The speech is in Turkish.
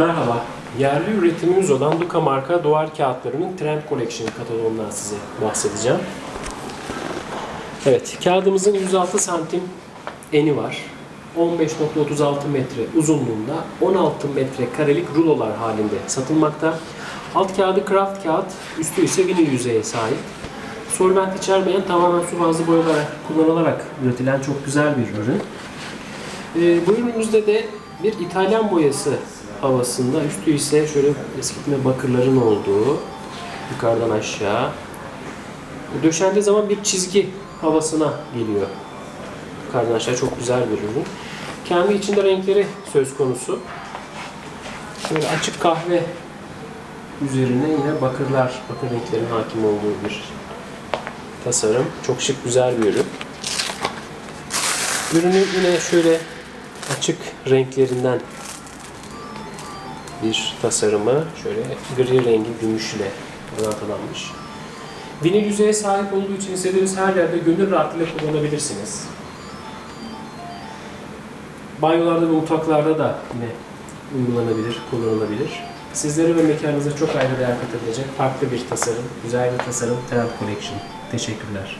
Merhaba, yerli üretimimiz olan Luka marka duvar kağıtlarının Trend Collection kataloğundan size bahsedeceğim. Evet, kağıdımızın 106 santim eni var. 15.36 metre uzunluğunda 16 metre karelik rulolar halinde satılmakta. Alt kağıdı kraft kağıt, üstü ise vinil yüzeye sahip. Solvent içermeyen tamamen su bazlı boyalar kullanılarak üretilen çok güzel bir ürün. Ee, bu ürünümüzde de bir İtalyan boyası havasında, üstü ise şöyle eskitme bakırların olduğu, yukarıdan aşağı. Döşendiği zaman bir çizgi havasına geliyor. Yukarıdan aşağı çok güzel bir ürün. Kendi içinde renkleri söz konusu. Şöyle açık kahve üzerine yine bakırlar, bakır renklerin hakim olduğu bir tasarım. Çok şık, güzel bir ürün. Ürünün yine şöyle açık renklerinden bir tasarımı şöyle gri rengi gümüşle donatlanmış. Vinil yüzeye sahip olduğu için istediğiniz her yerde gönül rahatlığıyla kullanabilirsiniz. Banyolarda ve mutfaklarda da yine uygulanabilir, kullanılabilir. Sizlere ve mekanınıza çok ayrı değer katabilecek farklı bir tasarım, güzel bir tasarım Trend Collection. Teşekkürler.